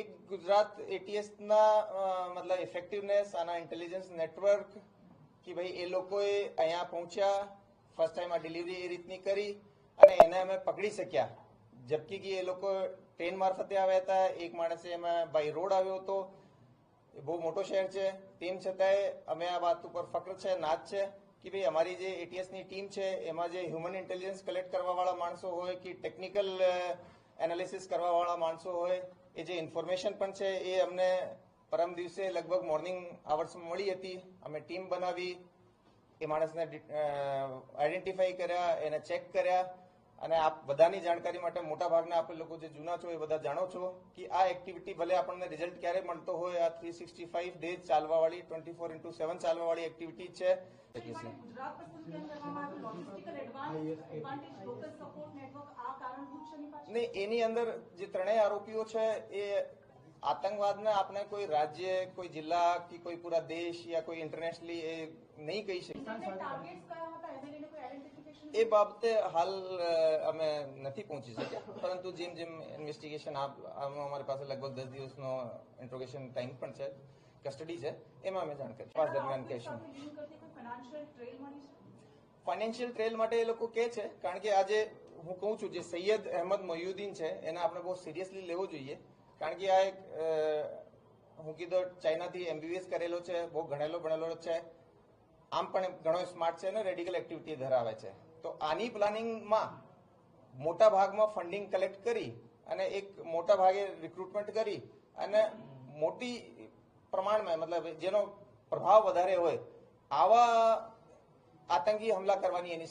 એક ગુજરાત એટીએસના મતલબ ઇફેક્ટિવનેસ આના ઇન્ટેલિજન્સ નેટવર્ક કે ભાઈ એ લોકોએ અહીંયા પહોંચ્યા ફર્સ્ટ ટાઈમ આ ડિલિવરી એ રીતની કરી અને એને અમે પકડી શક્યા. જબકી કે એ લોકો ટ્રેન મારફતે આવ્યા હતા, એક માણસે એમાં બાય રોડ આવ્યો હતો. એ બહુ મોટો શહેર છે. તેમ છતાંય અમે આ વાત ઉપર ફક્ર છે નાચ છે કે ભાઈ અમારી જે એટીએસની ટીમ છે, એમાં જે હ્યુમન ઇન્ટેલિજન્સ કલેક્ટ કરવાવાળા માણસો હોય કે ટેકનિકલ એનાલિસિસ કરવાવાળા માણસો હોય એ જે ઇન્ફોર્મેશન પણ છે એ અમને પરમ દિવસે લગભગ મોર્નિંગ આવર્સમાં મળી હતી. અમે ટીમ બનાવી એ માણસને આઈડેન્ટિફાઈ કર્યા એને ચેક કર્યા અને આપ બધાની જાણકારી માટે મોટા ભાગના આપણે લોકો જે જૂના છો એ બધા જાણો છો કે આ એક્ટિવિટી ભલે આપણને રિઝલ્ટ ક્યારે મળતો હોય આ થ્રી સિક્સટી ફાઈવ ડેઝ ચાલવાવાળી ટ્વેન્ટી ફોર ઇન્ટુ સેવન ચાલવાવાળી એક્ટિવિટી છે. ગુજરાત પર કરવામાં આવ્યું logistical advance advantage local support network આ કારણભૂત છે એની પાછળ ને એની અંદર જે ત્રણેય આરોપીઓ છે એ આતંકવાદને આપણે કોઈ રાજ્ય કોઈ જિલ્લા કે કોઈ પૂરા દેશ યા કોઈ ઇન્ટરનેશનલી એ નહીં કહી શકીએ. એ બાબતે હાલ અમે નથી પહોંચી શક્યા. પરંતુ જેમ જેમ ઇન્વેસ્ટિગેશન અમારી પાસે લગભગ દસ દિવસનો ઇન્ટ્રોગેશન ટાઈમ પણ છે કસ્ટડી છે એમાં અમે જાણ કરી પાસ દરમિયાન કહીશું ફાઇનાન્શિયલ ટ્રેલ માટે એ લોકો કે છે કારણ કે આજે હું કહું છું જે સૈયદ અહેમદ મયુદ્દીન છે, એને આપણે બહુ સિરિયસલી લેવો જોઈએ. કારણ કે આ એક હું કીધો ચાઇનાથી એમબીબીએસ કરેલો છે, બહુ ગણેલો ભણેલો છે. આમ પણ ઘણો સ્માર્ટ છે અને રેડિકલ એક્ટિવિટી ધરાવે છે. તો આની પ્લાનિંગમાં મોટા ભાગમાં ફંડિંગ કલેક્ટ કરી અને એક મોટા ભાગે રિક્રુટમેન્ટ કરી અને મોટી પ્રમાણમાં, મતલબ જેનો પ્રભાવ વધારે હોય, આવા આતંકી હુમલા કરવાની એની